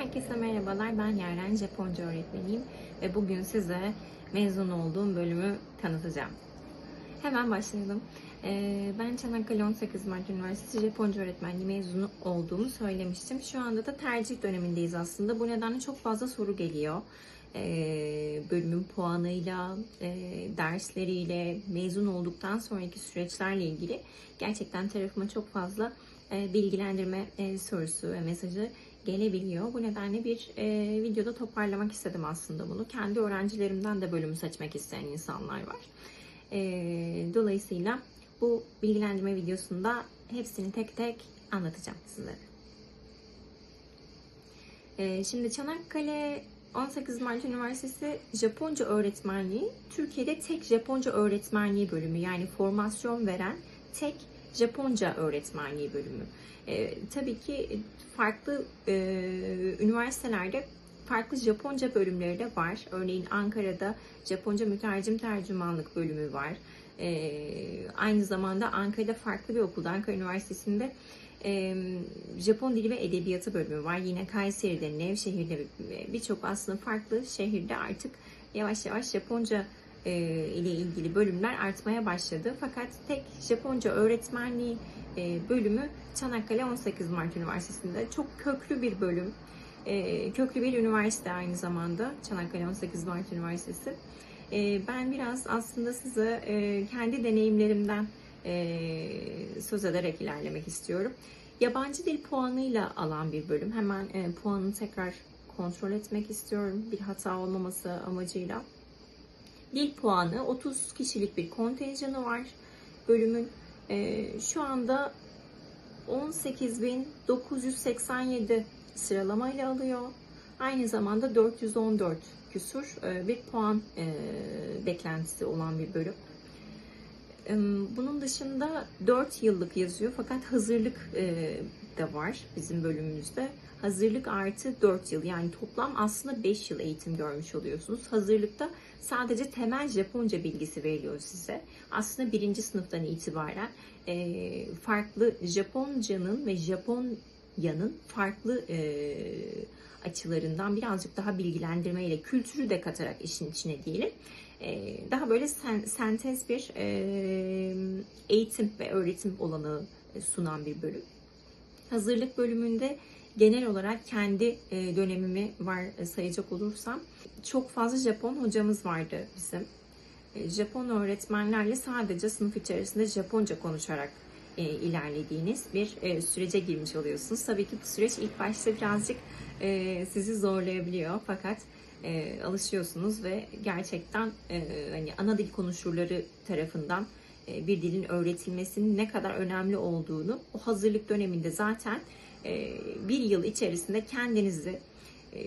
Herkese merhabalar. Ben Yaren Japonca öğretmeniyim ve bugün size mezun olduğum bölümü tanıtacağım. Hemen başlayalım. Ee, ben Çanakkale 18 Mart Üniversitesi Japonca öğretmenliği mezunu olduğumu söylemiştim. Şu anda da tercih dönemindeyiz aslında. Bu nedenle çok fazla soru geliyor. Ee, bölümün puanıyla, e, dersleriyle, mezun olduktan sonraki süreçlerle ilgili gerçekten tarafıma çok fazla e, bilgilendirme e, sorusu ve mesajı gelebiliyor. Bu nedenle bir e, videoda toparlamak istedim aslında bunu. Kendi öğrencilerimden de bölümü seçmek isteyen insanlar var. E, dolayısıyla bu bilgilendirme videosunda hepsini tek tek anlatacağım sizlere. E, şimdi Çanakkale 18 Mart Üniversitesi Japonca öğretmenliği Türkiye'de tek Japonca öğretmenliği bölümü yani formasyon veren tek Japonca öğretmenliği bölümü. E, tabii ki farklı e, üniversitelerde farklı Japonca bölümleri de var. Örneğin Ankara'da Japonca mütercim tercümanlık bölümü var. E, aynı zamanda Ankara'da farklı bir okulda, Ankara Üniversitesi'nde e, Japon Dili ve Edebiyatı bölümü var. Yine Kayseri'de, Nevşehir'de birçok aslında farklı şehirde artık yavaş yavaş Japonca e, ile ilgili bölümler artmaya başladı. Fakat tek Japonca öğretmenliği e, bölümü Çanakkale 18 Mart Üniversitesi'nde. Çok köklü bir bölüm. E, köklü bir üniversite aynı zamanda Çanakkale 18 Mart Üniversitesi. E, ben biraz aslında size e, kendi deneyimlerimden e, söz ederek ilerlemek istiyorum. Yabancı dil puanıyla alan bir bölüm. Hemen e, puanını tekrar kontrol etmek istiyorum. Bir hata olmaması amacıyla. Dil puanı 30 kişilik bir kontenjanı var bölümün. E, şu anda 18.987 sıralamayla alıyor. Aynı zamanda 414 küsur e, bir puan e, beklentisi olan bir bölüm. E, Bunun dışında 4 yıllık yazıyor fakat hazırlık e, da var bizim bölümümüzde. Hazırlık artı 4 yıl yani toplam aslında 5 yıl eğitim görmüş oluyorsunuz. Hazırlıkta sadece temel Japonca bilgisi veriliyor size. Aslında birinci sınıftan itibaren e, farklı Japonca'nın ve Japonya'nın farklı e, açılarından birazcık daha bilgilendirmeyle kültürü de katarak işin içine diyelim. E, daha böyle sen, sentez bir e, eğitim ve öğretim olanağı sunan bir bölüm. Hazırlık bölümünde genel olarak kendi e, dönemimi var sayacak olursam çok fazla Japon hocamız vardı bizim. E, Japon öğretmenlerle sadece sınıf içerisinde Japonca konuşarak e, ilerlediğiniz bir e, sürece girmiş oluyorsunuz. Tabii ki bu süreç ilk başta birazcık e, sizi zorlayabiliyor fakat e, alışıyorsunuz ve gerçekten e, hani ana dil konuşurları tarafından e, bir dilin öğretilmesinin ne kadar önemli olduğunu o hazırlık döneminde zaten e, bir yıl içerisinde kendinizi e,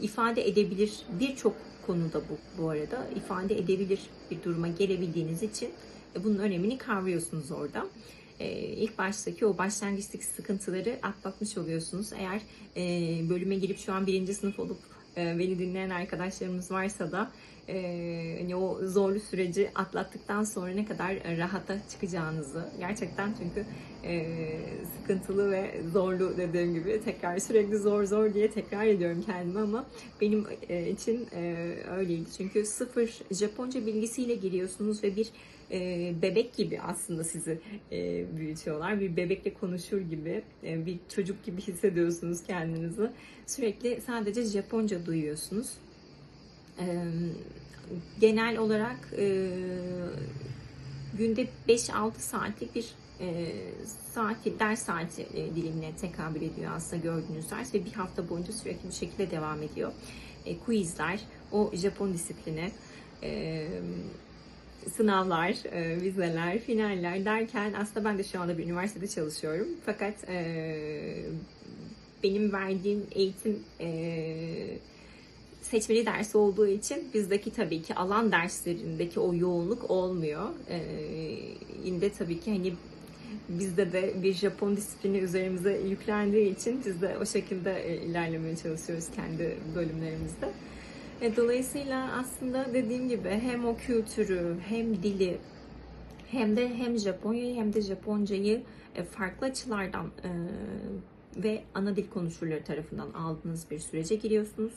ifade edebilir birçok konuda bu bu arada ifade edebilir bir duruma gelebildiğiniz için e, bunun önemini kavruyorsunuz orada. E, ilk baştaki o başlangıçtaki sıkıntıları atlatmış oluyorsunuz. Eğer e, bölüme girip şu an birinci sınıf olup e, beni dinleyen arkadaşlarımız varsa da e, hani o zorlu süreci atlattıktan sonra ne kadar e, rahata çıkacağınızı gerçekten çünkü e, sıkıntılı ve zorlu dediğim gibi tekrar sürekli zor zor diye tekrar ediyorum kendime ama benim e, için e, öyleydi çünkü sıfır Japonca bilgisiyle giriyorsunuz ve bir e, bebek gibi aslında sizi e, büyütüyorlar. Bir bebekle konuşur gibi, e, bir çocuk gibi hissediyorsunuz kendinizi. Sürekli sadece Japonca duyuyorsunuz. Genel olarak günde 5-6 saatlik bir e, saati, ders saati e, dilimine tekabül ediyor aslında gördüğünüz ders ve bir hafta boyunca sürekli bir şekilde devam ediyor. E, quizler, o Japon disiplini, e, sınavlar, e, vizeler, finaller derken aslında ben de şu anda bir üniversitede çalışıyorum. Fakat e, benim verdiğim eğitim e, seçmeli ders olduğu için bizdeki tabii ki alan derslerindeki o yoğunluk olmuyor. E, yine tabii ki hani bizde de bir Japon disiplini üzerimize yüklendiği için biz de o şekilde e, ilerlemeye çalışıyoruz kendi bölümlerimizde. E, Dolayısıyla aslında dediğim gibi hem o kültürü hem dili hem de hem Japonya'yı hem de Japoncayı e, farklı açılardan ve ana dil konuşurları tarafından aldığınız bir sürece giriyorsunuz.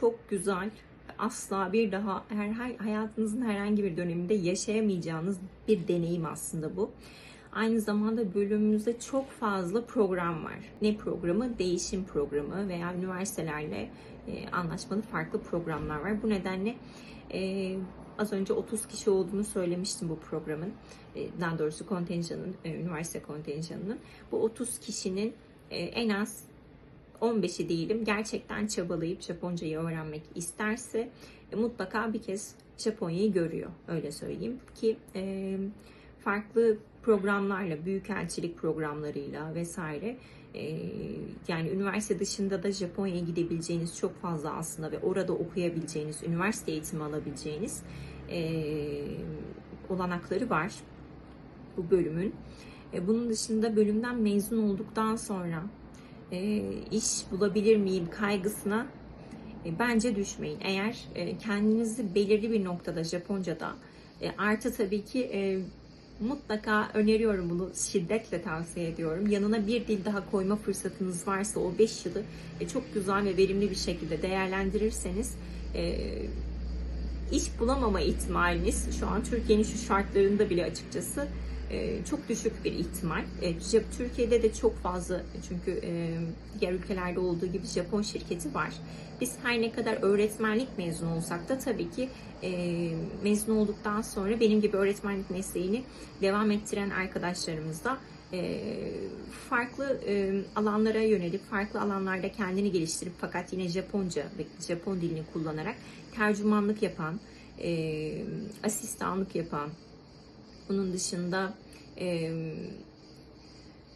Çok güzel, asla bir daha her, her hayatınızın herhangi bir döneminde yaşayamayacağınız bir deneyim aslında bu. Aynı zamanda bölümümüzde çok fazla program var. Ne programı? Değişim programı veya üniversitelerle e, anlaşmalı farklı programlar var. Bu nedenle e, az önce 30 kişi olduğunu söylemiştim bu programın. E, daha doğrusu kontenjanın, üniversite kontenjanının. Bu 30 kişinin en az 15'i değilim gerçekten çabalayıp Japoncayı öğrenmek isterse e, mutlaka bir kez Japonya'yı görüyor. Öyle söyleyeyim ki e, farklı programlarla, büyükelçilik programlarıyla vesaire e, yani üniversite dışında da Japonya'ya gidebileceğiniz çok fazla aslında ve orada okuyabileceğiniz, üniversite eğitimi alabileceğiniz e, olanakları var bu bölümün. E, bunun dışında bölümden mezun olduktan sonra e, iş bulabilir miyim kaygısına e, bence düşmeyin. Eğer e, kendinizi belirli bir noktada Japonca'da e, artı tabii ki e, mutlaka öneriyorum bunu şiddetle tavsiye ediyorum. Yanına bir dil daha koyma fırsatınız varsa o 5 yılı e, çok güzel ve verimli bir şekilde değerlendirirseniz e, iş bulamama ihtimaliniz şu an Türkiye'nin şu şartlarında bile açıkçası e, çok düşük bir ihtimal. E, Türkiye'de de çok fazla çünkü e, diğer ülkelerde olduğu gibi Japon şirketi var. Biz her ne kadar öğretmenlik mezunu olsak da tabii ki e, mezun olduktan sonra benim gibi öğretmenlik mesleğini devam ettiren arkadaşlarımız da farklı alanlara yönelip farklı alanlarda kendini geliştirip fakat yine Japonca ve Japon dilini kullanarak tercümanlık yapan, asistanlık yapan, bunun dışında e,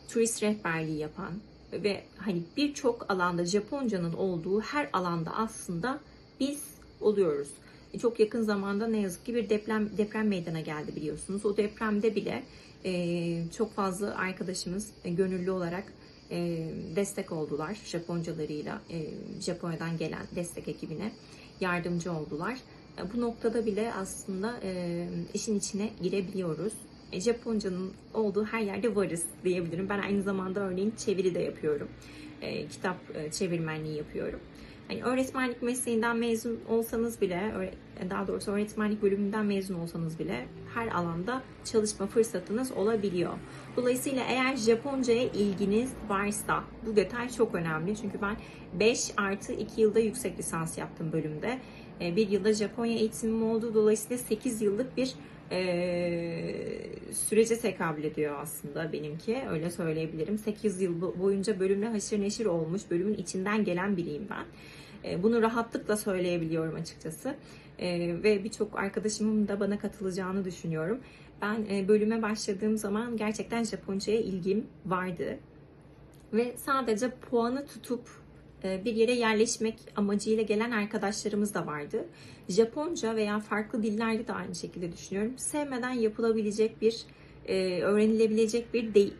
turist rehberliği yapan ve hani birçok alanda Japonca'nın olduğu her alanda aslında biz oluyoruz. E, Çok yakın zamanda ne yazık ki bir deprem deprem meydana geldi biliyorsunuz. O depremde bile e, çok fazla arkadaşımız e, gönüllü olarak e, destek oldular Japoncalarıyla e, Japonya'dan gelen destek ekibine yardımcı oldular. E, Bu noktada bile aslında e, işin içine girebiliyoruz. E, Japonca'nın olduğu her yerde varız diyebilirim. Ben aynı zamanda örneğin çeviri de yapıyorum. E, kitap e, çevirmenliği yapıyorum. Hani öğretmenlik mesleğinden mezun olsanız bile, öğre- daha doğrusu öğretmenlik bölümünden mezun olsanız bile her alanda çalışma fırsatınız olabiliyor. Dolayısıyla eğer Japonca'ya ilginiz varsa bu detay çok önemli. Çünkü ben 5 artı 2 yılda yüksek lisans yaptım bölümde. E, Bir yılda Japonya eğitimim oldu. Dolayısıyla 8 yıllık bir e, sürece tekabül ediyor aslında benimki. Öyle söyleyebilirim. 8 yıl bo- boyunca bölümle haşır neşir olmuş, bölümün içinden gelen biriyim ben. E, Bunu rahatlıkla söyleyebiliyorum açıkçası. Ve birçok arkadaşımın da bana katılacağını düşünüyorum. Ben bölüme başladığım zaman gerçekten Japonca'ya ilgim vardı. Ve sadece puanı tutup bir yere yerleşmek amacıyla gelen arkadaşlarımız da vardı. Japonca veya farklı dillerde de aynı şekilde düşünüyorum. Sevmeden yapılabilecek bir e, öğrenilebilecek bir de,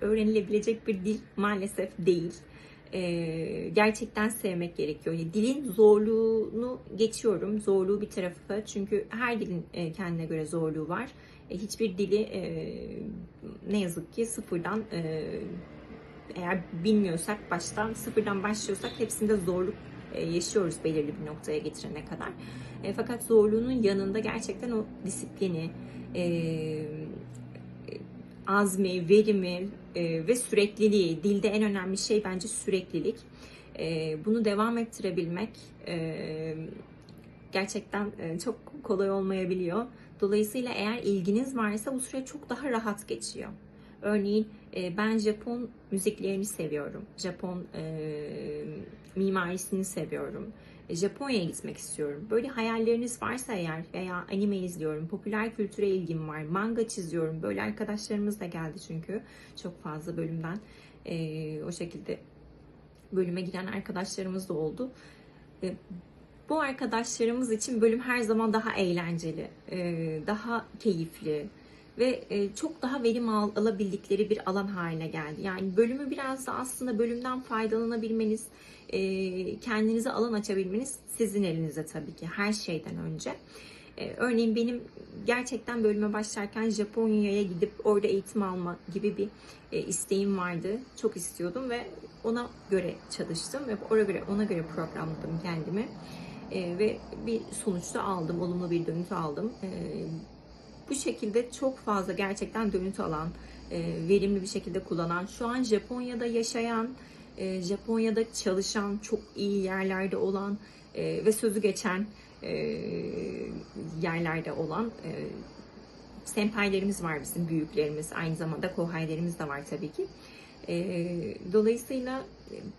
öğrenilebilecek bir dil maalesef değil. E, gerçekten sevmek gerekiyor. Yani dilin zorluğunu geçiyorum. Zorluğu bir tarafı. Çünkü her dilin e, kendine göre zorluğu var. E, hiçbir dili e, ne yazık ki sıfırdan e, eğer bilmiyorsak baştan sıfırdan başlıyorsak hepsinde zorluk e, yaşıyoruz belirli bir noktaya getirene kadar. E, fakat zorluğunun yanında gerçekten o disiplini, e, azmi, verimi e, ve sürekliliği. Dilde en önemli şey bence süreklilik. E, bunu devam ettirebilmek e, gerçekten e, çok kolay olmayabiliyor. Dolayısıyla eğer ilginiz varsa bu süre çok daha rahat geçiyor. Örneğin e, ben Japon müziklerini seviyorum. Japon e, mimarisini seviyorum. E, Japonya'ya gitmek istiyorum. Böyle hayalleriniz varsa eğer veya anime izliyorum, popüler kültüre ilgim var, manga çiziyorum. Böyle arkadaşlarımız da geldi çünkü çok fazla bölümden e, o şekilde bölüme giden arkadaşlarımız da oldu. E, bu arkadaşlarımız için bölüm her zaman daha eğlenceli, e, daha keyifli ve e, çok daha verim al- alabildikleri bir alan haline geldi. Yani bölümü biraz da aslında bölümden faydalanabilmeniz, e, kendinize alan açabilmeniz sizin elinizde tabii ki her şeyden önce. E, örneğin benim gerçekten bölüme başlarken Japonya'ya gidip orada eğitim alma gibi bir isteğim vardı. Çok istiyordum ve ona göre çalıştım ve ona göre ona göre programladım kendimi. Ve bir sonuçta aldım, olumlu bir dönütü aldım. Bu şekilde çok fazla gerçekten dönütü alan, e, verimli bir şekilde kullanan, şu an Japonya'da yaşayan, e, Japonya'da çalışan, çok iyi yerlerde olan e, ve sözü geçen yerlerde olan senpailerimiz var bizim, büyüklerimiz, aynı zamanda kohaylerimiz de var tabii ki. Dolayısıyla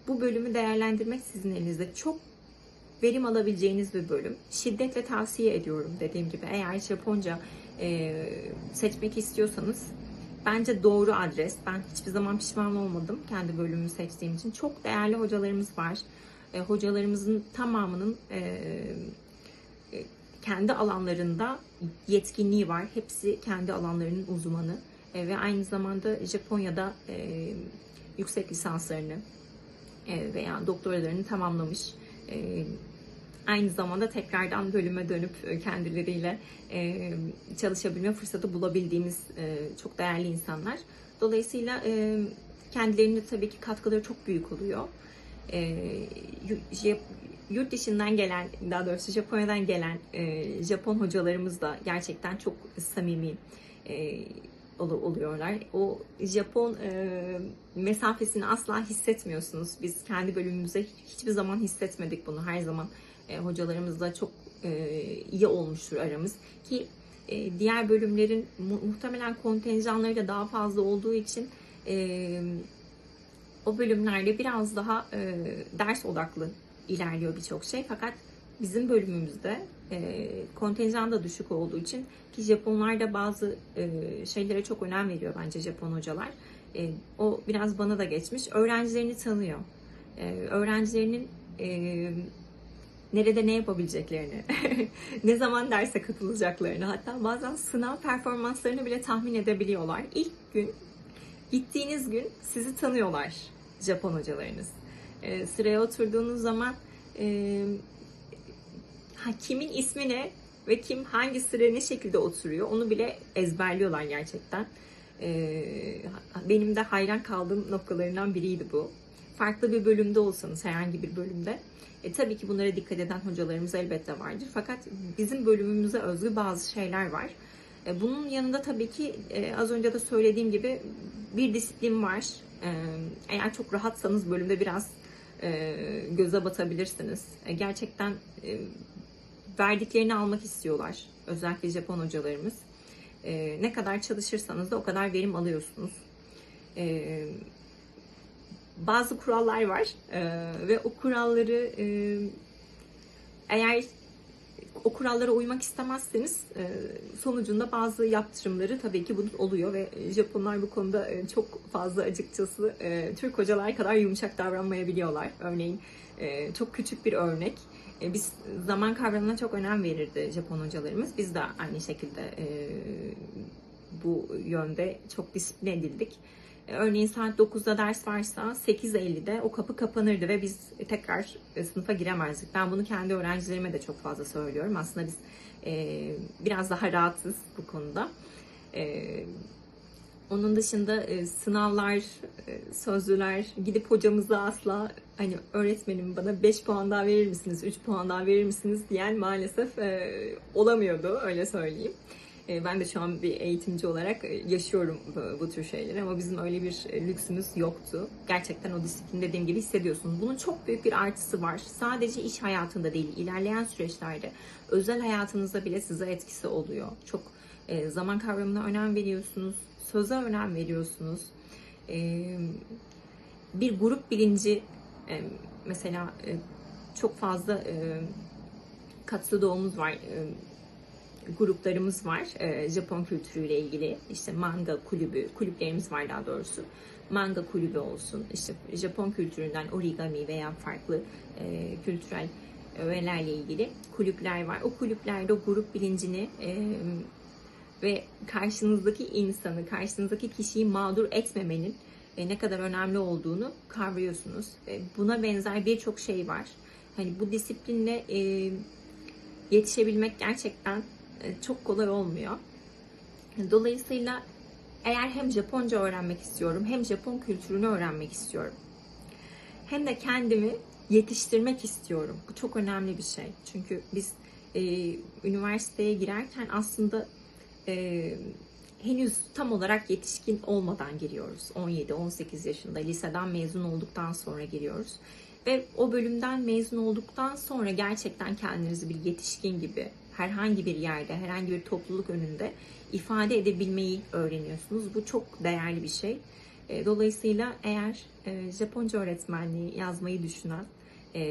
bu bölümü değerlendirmek sizin elinizde çok verim alabileceğiniz bir bölüm. Şiddetle tavsiye ediyorum dediğim gibi. Eğer Japonca e, seçmek istiyorsanız bence doğru adres. Ben hiçbir zaman pişman olmadım kendi bölümümü seçtiğim için. Çok değerli hocalarımız var. E, hocalarımızın tamamının e, e, kendi alanlarında yetkinliği var. Hepsi kendi alanlarının uzmanı. E, ve aynı zamanda Japonya'da e, yüksek lisanslarını e, veya doktoralarını tamamlamış. E, aynı zamanda tekrardan bölüme dönüp e, kendileriyle e, çalışabilme fırsatı bulabildiğimiz e, çok değerli insanlar. Dolayısıyla kendilerine tabii ki katkıları çok büyük oluyor. Yurt dışından gelen, daha doğrusu Japonya'dan gelen Japon hocalarımız da gerçekten çok samimi ol- oluyorlar. O Japon e, mesafesini asla hissetmiyorsunuz. Biz kendi bölümümüzde hiçbir zaman hissetmedik bunu. Her zaman e, hocalarımızla çok e, iyi olmuştur aramız ki e, diğer bölümlerin mu- muhtemelen kontenjanları da daha fazla olduğu için e, o bölümlerde biraz daha e, ders odaklı ilerliyor birçok şey fakat bizim bölümümüzde e, kontenjan da düşük olduğu için ki Japonlar da bazı e, şeylere çok önem veriyor bence Japon hocalar. E, o biraz bana da geçmiş. Öğrencilerini tanıyor. E, öğrencilerinin e, nerede ne yapabileceklerini, ne zaman derse katılacaklarını, hatta bazen sınav performanslarını bile tahmin edebiliyorlar. İlk gün, gittiğiniz gün sizi tanıyorlar Japon hocalarınız. Ee, sıraya oturduğunuz zaman e, ha, kimin ismi ne ve kim hangi sıraya ne şekilde oturuyor onu bile ezberliyorlar gerçekten. Ee, benim de hayran kaldığım noktalarından biriydi bu. Farklı bir bölümde olsanız, herhangi bir bölümde e, tabii ki bunlara dikkat eden hocalarımız elbette vardır. Fakat bizim bölümümüze özgü bazı şeyler var. E, bunun yanında tabii ki e, az önce de söylediğim gibi bir disiplin var. E, eğer çok rahatsanız bölümde biraz e, göze batabilirsiniz. E, gerçekten e, verdiklerini almak istiyorlar. Özellikle Japon hocalarımız. E, ne kadar çalışırsanız da o kadar verim alıyorsunuz. E, bazı kurallar var e, ve o kuralları e, eğer o kurallara uymak istemezseniz e, sonucunda bazı yaptırımları tabii ki bunun oluyor ve Japonlar bu konuda e, çok fazla açıkçası e, Türk hocalar kadar yumuşak davranmayabiliyorlar. Örneğin e, çok küçük bir örnek. E, biz zaman kavramına çok önem verirdi Japon hocalarımız. Biz de aynı şekilde e, bu yönde çok disipline edildik. Örneğin saat 9'da ders varsa 8.50'de o kapı kapanırdı ve biz tekrar e, sınıfa giremezdik. Ben bunu kendi öğrencilerime de çok fazla söylüyorum. Aslında biz e, biraz daha rahatsız bu konuda. E, onun dışında e, sınavlar, e, sözlüler, gidip hocamıza asla hani öğretmenim bana 5 puan daha verir misiniz, 3 puan daha verir misiniz diyen maalesef e, olamıyordu öyle söyleyeyim. E, Ben de şu an bir eğitimci olarak e, yaşıyorum bu, tür şeyleri ama bizim öyle bir e, lüksümüz yoktu. Gerçekten o disiplin dediğim gibi hissediyorsunuz. Bunun çok büyük bir artısı var. Sadece iş hayatında değil, ilerleyen süreçlerde özel hayatınızda bile size etkisi oluyor. Çok e, zaman kavramına önem veriyorsunuz, söze önem veriyorsunuz. Bir grup bilinci mesela çok fazla katlı doğumuz var. Gruplarımız var e, Japon kültürüyle ilgili. İşte manga kulübü, kulüplerimiz var daha doğrusu. Manga kulübü olsun, işte Japon kültüründen origami veya farklı e, kültürel öğelerle ilgili kulüpler var. O kulüplerde o grup bilincini e, ve karşınızdaki insanı, karşınızdaki kişiyi mağdur etmemenin e, ne kadar önemli olduğunu kavruyorsunuz. E, buna benzer birçok şey var. Hani bu disiplinle e, yetişebilmek gerçekten çok kolay olmuyor. Dolayısıyla eğer hem Japonca öğrenmek istiyorum hem Japon kültürünü öğrenmek istiyorum. Hem de kendimi yetiştirmek istiyorum. Bu çok önemli bir şey. Çünkü biz e, üniversiteye girerken aslında e, henüz tam olarak yetişkin olmadan giriyoruz. 17-18 yaşında liseden mezun olduktan sonra giriyoruz. Ve o bölümden mezun olduktan sonra gerçekten kendinizi bir yetişkin gibi herhangi bir yerde, herhangi bir topluluk önünde ifade edebilmeyi öğreniyorsunuz. Bu çok değerli bir şey. E, Dolayısıyla eğer e, Japonca öğretmenliği yazmayı düşünen e,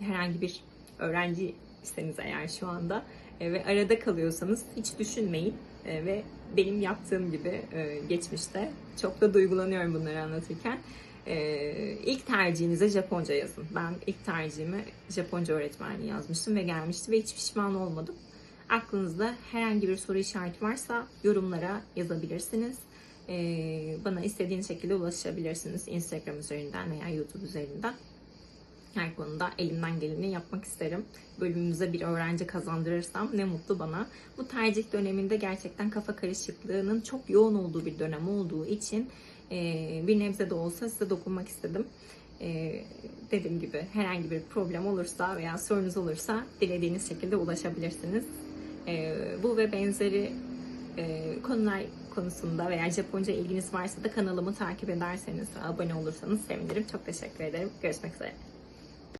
herhangi bir öğrenciyseniz eğer şu anda ve arada kalıyorsanız hiç düşünmeyin ve benim yaptığım gibi geçmişte çok da duygulanıyorum bunları anlatırken e, ilk tercihinize Japonca yazın. Ben ilk tercihimi Japonca öğretmenliği yazmıştım ve gelmişti ve hiç pişman olmadım. Aklınızda herhangi bir soru işareti varsa yorumlara yazabilirsiniz. Ee, bana istediğiniz şekilde ulaşabilirsiniz. Instagram üzerinden veya YouTube üzerinden. Her konuda elimden geleni yapmak isterim. Bölümümüze bir öğrenci kazandırırsam ne mutlu bana. Bu tercih döneminde gerçekten kafa karışıklığının çok yoğun olduğu bir dönem olduğu için e, bir nebze de olsa size dokunmak istedim. E, dediğim gibi herhangi bir problem olursa veya sorunuz olursa dilediğiniz şekilde ulaşabilirsiniz. E, bu ve benzeri e, konular konusunda veya Japonca ilginiz varsa da kanalımı takip ederseniz abone olursanız sevinirim. Çok teşekkür ederim. Görüşmek üzere.